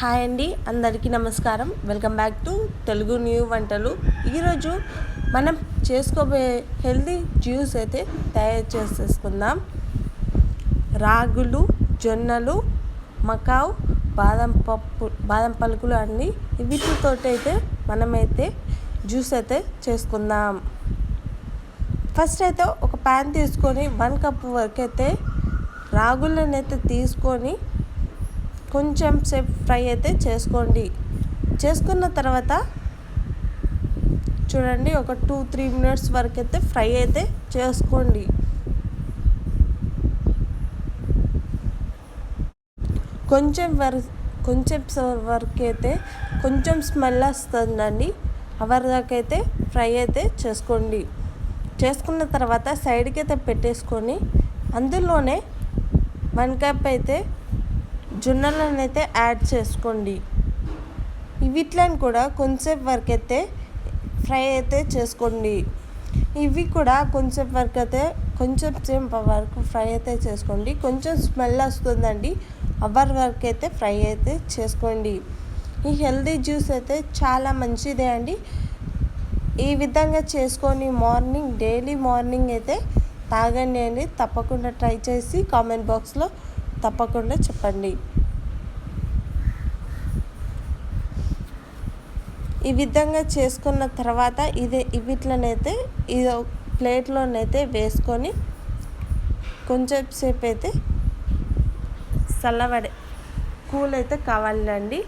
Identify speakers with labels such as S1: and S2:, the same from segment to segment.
S1: Hi అండి అందరికీ నమస్కారం. Welcome back to Telugu new వంటలు ఈరోజు మనం చేసుకోబోయే హెల్దీ జ్యూస్ అయితే తయారు చేసేసుకుందాం. రాగులు జొన్నలు మకావ్ బాదం పప్పు బాదం పలుకులు అన్నీ వీటితో అయితే మనమైతే జ్యూస్ అయితే చేసుకుందాం. ఫస్ట్ అయితే ఒక ప్యాన్ తీసుకొని వన్ కప్ వరకు అయితే రాగులను అయితే తీసుకొని కొంచెం సేపు ఫ్రై అయితే చేసుకోండి. చేసుకున్న తర్వాత చూడండి ఒక టూ త్రీ మినిట్స్ వరకు అయితే ఫ్రై అయితే చేసుకోండి. కొంచెం వర కొంచెం వరకు అయితే కొంచెం స్మెల్ వస్తుందండి. అవరిదాకా అయితే ఫ్రై అయితే చేసుకోండి. చేసుకున్న తర్వాత సైడ్కి అయితే పెట్టేసుకొని అందులోనే వన్ కప్ అయితే జొన్నలను అయితే యాడ్ చేసుకోండి. వీటిని కూడా కొంచెంసేపు వరకు అయితే ఫ్రై అయితే చేసుకోండి. ఇవి కూడా కొంచెం వరకు అయితే కొంచెం సేపు వరకు ఫ్రై అయితే చేసుకోండి. కొంచెం స్మెల్ వస్తుందండి. అవర్ వరకు అయితే ఫ్రై అయితే చేసుకోండి. ఈ హెల్దీ జ్యూస్ అయితే చాలా మంచిదే అండి. ఈ విధంగా చేసుకొని మార్నింగ్ డైలీ మార్నింగ్ అయితే తాగండి అండి. తప్పకుండా ట్రై చేసి కామెంట్ బాక్స్లో తప్పకుండా చెప్పండి. ఈ విధంగా చేసుకున్న తర్వాత ఇదే వీటిలోనైతే ఇది ప్లేట్లోనైతే వేసుకొని కొంచెం సేపు అయితే చల్లబడే కూల్ అయితే కావాలండి.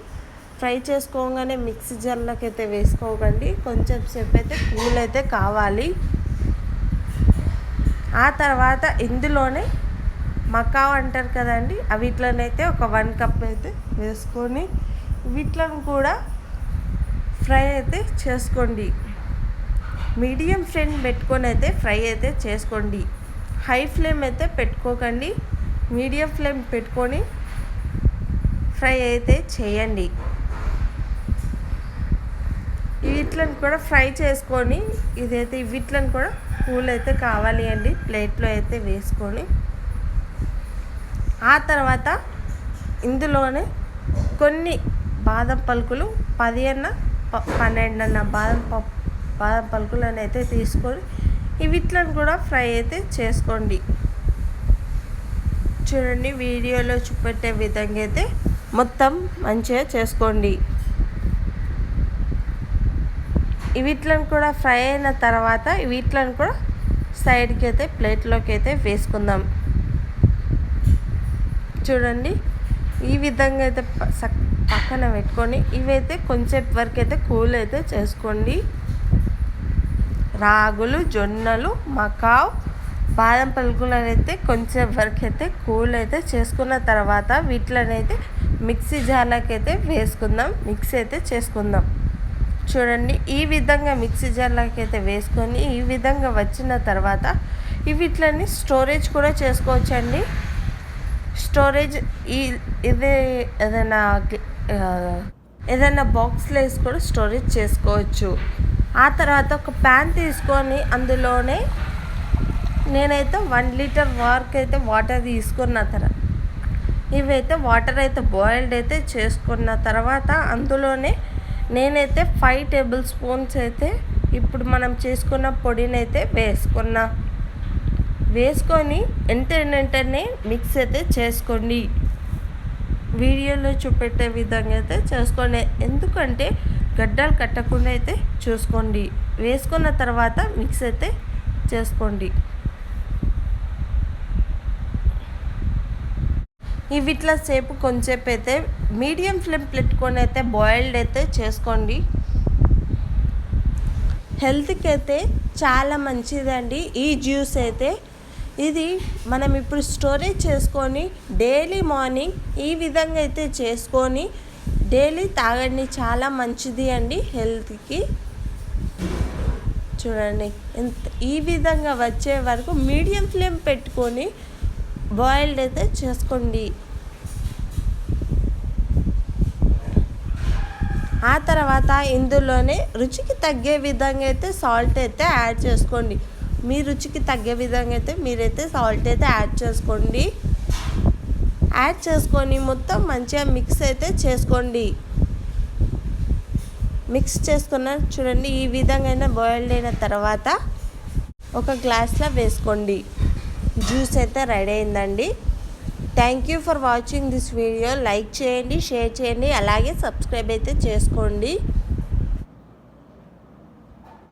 S1: ఫ్రై చేసుకోగానే మిక్సీ జార్లోకి అయితే వేసుకోకండి. కొంచెం సేపు అయితే కూల్ అయితే కావాలి. ఆ తర్వాత ఇందులోనే మకావ్ అంటారు కదండి వీటిలోనైతే ఒక వన్ కప్ అయితే వేసుకొని వీటిలను కూడా ఫ్రై అయితే చేసుకోండి. మీడియం ఫ్లేమ్ పెట్టుకొని అయితే ఫ్రై అయితే చేసుకోండి. హై ఫ్లేమ్ అయితే పెట్టుకోకండి. మీడియం ఫ్లేమ్ పెట్టుకొని ఫ్రై అయితే చేయండి. వీటిలను కూడా ఫ్రై చేసుకొని ఇదైతే వీటిలను కూడా కూల్ అయితే కావాలి అండి ప్లేట్లో అయితే వేసుకొని. ఆ తర్వాత ఇందులోనే కొన్ని బాదం పలుకులు పది అన్న పన్నెండు బాదం పప్పు బాదం పలుకులను అయితే తీసుకొని వీటిలను కూడా ఫ్రై అయితే చేసుకోండి. చూడండి వీడియోలో చూపెట్టే విధంగా అయితే మొత్తం మంచిగా చేసుకోండి. వీటిలను కూడా ఫ్రై అయిన తర్వాత వీటిలను కూడా సైడ్కి అయితే ప్లేట్లోకి అయితే వేసుకుందాం. చూడండి. ఈ విధంగా అయితే పక్కన పెట్టుకొని ఇవైతే కొంచెం వరకు అయితే కూల్ అయితే చేసుకోండి. రాగులు జొన్నలు మకావ్ బాదం పలుకులనైతే కొంచెం వరకు అయితే కూల్ అయితే చేసుకున్న తర్వాత వీటిలోనైతే మిక్సీ జార్లోకి అయితే వేసుకుందాం. మిక్సీ అయితే చేసుకుందాం. చూడండి ఈ విధంగా మిక్సీ జార్లోకి అయితే వేసుకొని ఈ విధంగా వచ్చిన తర్వాత ఇవిట్లని స్టోరేజ్ కూడా చేసుకోవచ్చండి. స్టోరేజ్ ఈ ఇదే ఏదైనా ఏదైనా బాక్స్లో వేసి కూడా స్టోరేజ్ చేసుకోవచ్చు. ఆ తర్వాత ఒక ప్యాన్ తీసుకొని అందులోనే నేనైతే వన్ లీటర్ వరకు అయితే వాటర్ తీసుకున్న తర్వాత ఇవైతే వాటర్ అయితే బాయిల్డ్ అయితే చేసుకున్న తర్వాత అందులోనే నేనైతే ఫైవ్ టేబుల్ స్పూన్స్ అయితే ఇప్పుడు మనం చేసుకున్న పొడిని అయితే వేసుకున్నా. వేసుకొని వెంట వెంటనే మిక్స్ అయితే చేసుకోండి. వీడియోలో చూపెట్టే విధంగా అయితే చేసుకోండి. ఎందుకంటే గడ్డలు కట్టకుండా అయితే చూసుకోండి. వేసుకున్న తర్వాత మిక్స్ అయితే చేసుకోండి. ఇవి ఇట్లా సేపు కొంచెంసేపు అయితే మీడియం ఫ్లేమ్ పెట్టుకొని అయితే బాయిల్డ్ అయితే చేసుకోండి. హెల్త్కి అయితే చాలా మంచిదండి. ఈ జ్యూస్ అయితే ఇది మనం ఇప్పుడు స్టోరేజ్ చేసుకొని డైలీ మార్నింగ్ ఈ విధంగా అయితే చేసుకొని డైలీ తాగండి. చాలా మంచిది అండి హెల్త్కి. చూడండి ఎంత ఈ విధంగా వచ్చే వరకు మీడియం ఫ్లేమ్ పెట్టుకొని బాయిల్డ్ అయితే చేసుకోండి. ఆ తర్వాత ఇందులోనే రుచికి తగ్గే విధంగా అయితే సాల్ట్ అయితే యాడ్ చేసుకోండి. మీ రుచికి తగ్గే విధంగా అయితే మీరైతే సాల్ట్ అయితే యాడ్ చేసుకోండి. యాడ్ చేసుకొని మొత్తం మంచిగా మిక్స్ అయితే చేసుకోండి. మిక్స్ చేసుకున్న చూడండి ఈ విధంగా బాయిల్డ్ అయిన తర్వాత ఒక గ్లాస్లో వేసుకోండి. జ్యూస్ అయితే రెడీ అయిందండి. Thank you for watching this video like చేయండి షేర్ చేయండి అలాగే సబ్స్క్రైబ్ అయితే చేసుకోండి.